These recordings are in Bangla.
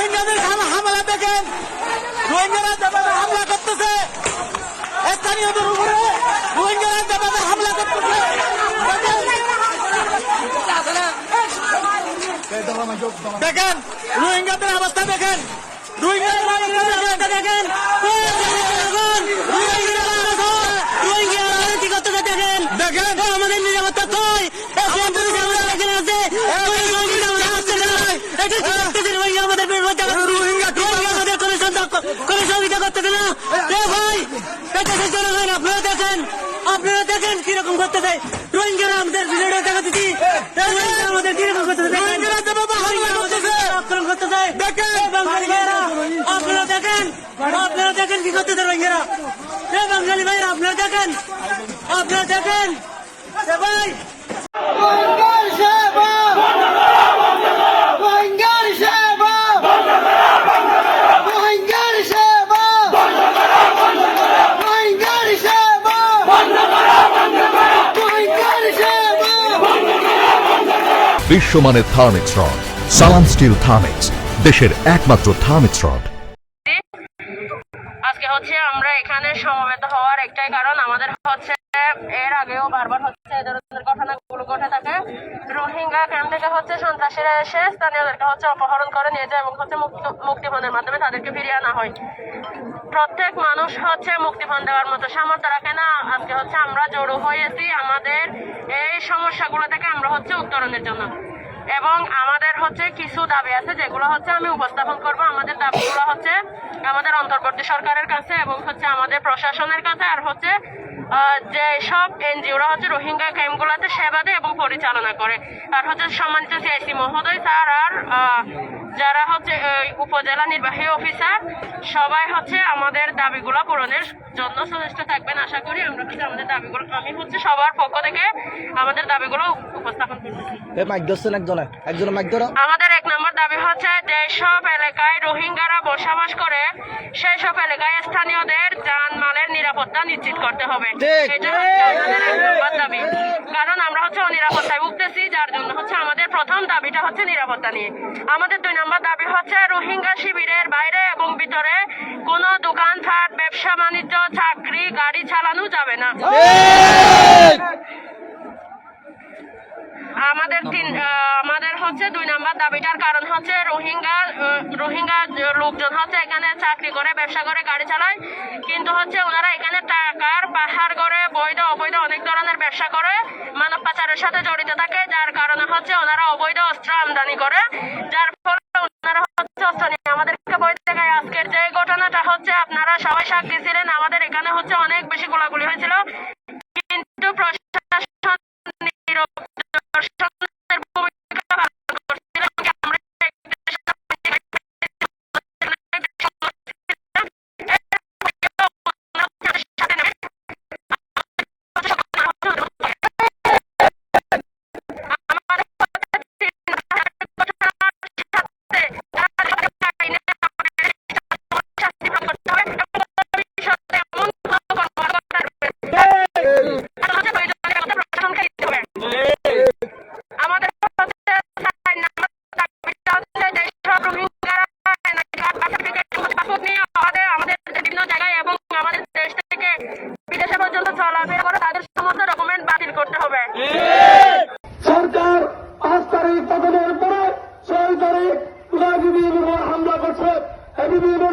রোহিঙ্গাদের হামলা দেখেন রোহিঙ্গারা যেভাবে হামলা করতেছে। স্থানীয়দের উপরে রোহিঙ্গারা যেভাবে হামলা করতেছে। দেখেন, রোহিঙ্গাদের অবস্থা দেখেন। রোহিঙ্গাদের অবস্থা দেখেন দেখেন আমাদের নিরাপত্তা কই আমাদের রোহিঙ্গা আমাদের কোনো সন্তান- করতে না ভাই এটা আপনারা দেখেন আপনারা দেখেন কীরকম করতেছে। রোহিঙ্গারা আমাদের ভিডিও দেখা দিচ্ছি। আমাদের কীরকম করতে রোহিঙ্গারা আক্রমণ করতেছে। দেখেন। আপনারা দেখেন আপনারা দেখেন কি করতেছে রোহিঙ্গারা। এ বাঙালি ভাইরা আপনারা দেখেন আপনারা দেখেন। ভাই রোহিঙ্গার সেবা রোহিঙ্গার সেবা রোহিঙ্গার সেবা রোহিঙ্গার সেবা রোহিঙ্গার সেবা বিশ্বমানের Thermex rod Salam steel Thermex দেশের একমাত্র থার্মিক্স রড। হচ্ছে আমরা এখানে সমবেত হওয়ার একটাই কারণ। আমাদের হচ্ছে এর আগেও বারবার হচ্ছে এ ধরনের ঘটনাগুলো ঘটে থাকে। রোহিঙ্গা ক্যাম্প থেকে হচ্ছে সন্ত্রাসীরা এসে স্থানীয়দেরকে হচ্ছে অপহরণ করে, নিয়ে যায় এবং হচ্ছে মুক্ত- মুক্তিপণের মাধ্যমে তাদেরকে ফিরিয়ে আনা হয়। প্রত্যেক মানুষ হচ্ছে মুক্তিপণ দেওয়ার মতো সামর্থ্য রাখে না। আজকে হচ্ছে আমরা জড়ো হয়েছি আমাদের এই সমস্যাগুলো থেকে আমরা হচ্ছে উত্তরণের জন্য। এবং আমাদের হচ্ছে কিছু দাবি আছে যেগুলো হচ্ছে আমি উপস্থাপন করব। আমাদের দাবিগুলো হচ্ছে আমাদের অন্তর্বর্তী সরকারের কাছে এবং হচ্ছে আমাদের প্রশাসনের কাছে আর হচ্ছে যে সব এনজিওরা হচ্ছে রোহিঙ্গা ক্যাম্পগুলোতে সেবা দেয় এবং পরিচালনা করে। আর হচ্ছে সম্মানিত সিআইসি মহোদয় স্যার আর যারা হচ্ছে উপজেলা নির্বাহী অফিসার সবাই হচ্ছে আমাদের দাবিগুলো পূরণের জন্য সচেষ্ট থাকবেন। আশা করি আমরা হচ্ছে আমাদের দাবিগুলো আমি হচ্ছে সবার পক্ষ থেকে আমাদের দাবিগুলো উপস্থাপন করতেছি আমাদের এক নম্বর দাবি হচ্ছে যেসব এলাকায় রোহিঙ্গারা বসবাস করে সেই সব এলাকায় স্থানীয়দের জানমালের নিরাপত্তা নিশ্চিত করতে হবে। এটা হচ্ছে আমাদের এক নম্বর দাবি। কারণ আমরা হচ্ছে অনিরাপত্তায় ভুগতেছি যার জন্য হচ্ছে আমাদের প্রথম দাবিটা হচ্ছে নিরাপত্তা নিয়ে। আমাদের দুই নম্বর দাবি হচ্ছে রোহিঙ্গা শিবিরের বাইরে এবং ভিতরে কোনো দোকানপাট ব্যবসা বাণিজ্য চাকরি গাড়ি চালানো যাবে না। আমাদের তিন হচ্ছে দুই নাম্বার দাবিটার কারণ হচ্ছে রোহিঙ্গা রোহিঙ্গা লোকজন হচ্ছে এখানে চাকরি করে, ব্যবসা করে, গাড়ি চালায়। কিন্তু হচ্ছে ওনারা এখানে টাকার পাহাড় করে, বৈধ, অবৈধ অনেক ধরনের ব্যবসা করে, মানব পাচারের সাথে জড়িত থাকে। যার কারণে হচ্ছে ওনারা অবৈধ অস্ত্র আমদানি করে। যার ফলে ওনারা হচ্ছে অস্ত্র নিয়ে আমাদেরকে বই দেখায়। আজকের যে ঘটনাটা হচ্ছে, আপনারা সবাই সাক্ষী ছিলেন। আমাদের এখানে হচ্ছে অনেক বেশি গোলাগুলি হয়েছিল। কিন্তু প্রশাসন নীরব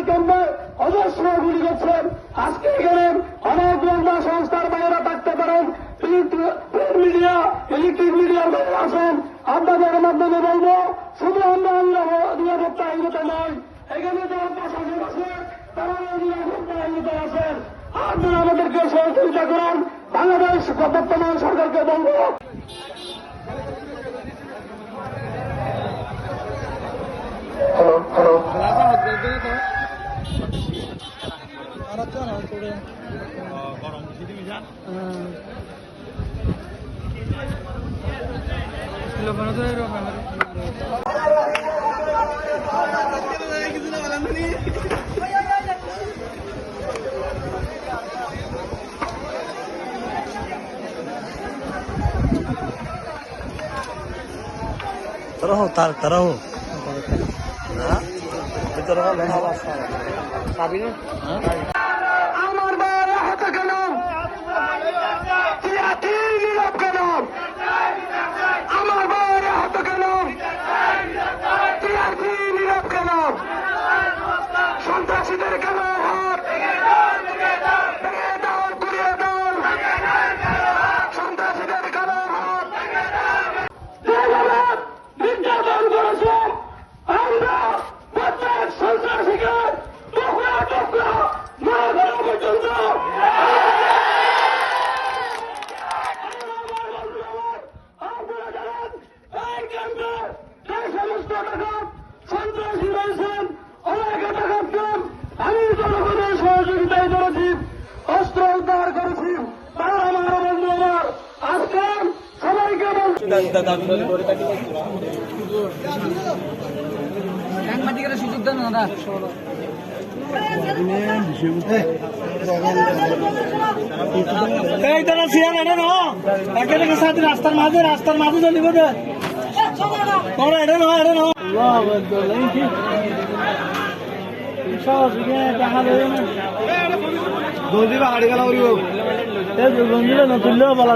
কেন্দ্রে অজস্র গুলি করছেন আজকে এখানে অনেক গোয়েন্দা সংস্থার বাইরে থাকতে পারেন। মিডিয়া ইলেকট্রিক মিডিয়ার বাইরে আসেন। আপনাদের মাধ্যমে বলব, শুধু আমরা নিরাপ- নিরাপত্তাহীনতা নয়, এখানে যারা প্রশাসন আছে তারা নিরাপত্তাহীনতা আছেন আপনারা আমাদেরকে সহযোগিতা করুন। বাংলাদেশ বর্তমান সরকারকে বলব। তারা হো তার তারা হো আমার বাবার হাতে কেন তিয়াতি নীরব কেন আমার বাবার হাতে কেন তিয়াতি নীরব কেন সন্ত্রাসীদের কেন হাত ভেঙে দাও ঘুরিয়ে দাও সন্ত্রাসীদের কেন হাত যেভাবে নির্যাতন করেছে আমরা প্রত্যেক সন্ত্রাসীকে টুকরা টুকরা মারা ফেলা পর্যন্ত আপনারা জানেন এই কেন্দ্রে যে সমস্ত টাকা সন্ত্রাসী রয়েছেন অনেক টাকা কম আমি জনগণের সহযোগিতায় করেছি অস্ত্র উদ্ধার করেছি তারা আমার বন্ধু আমার আজকে সবাইকে বলছি সাংবাদিকেরা সুযোগ দেন না এই তারা সিয়ার এটা না একে সাথে রাস্তার মাঝে রাস্তার মাঝে চলিব দে। তোরা এটা না এটা না জলদি বাড়ি গেল নতুন বলা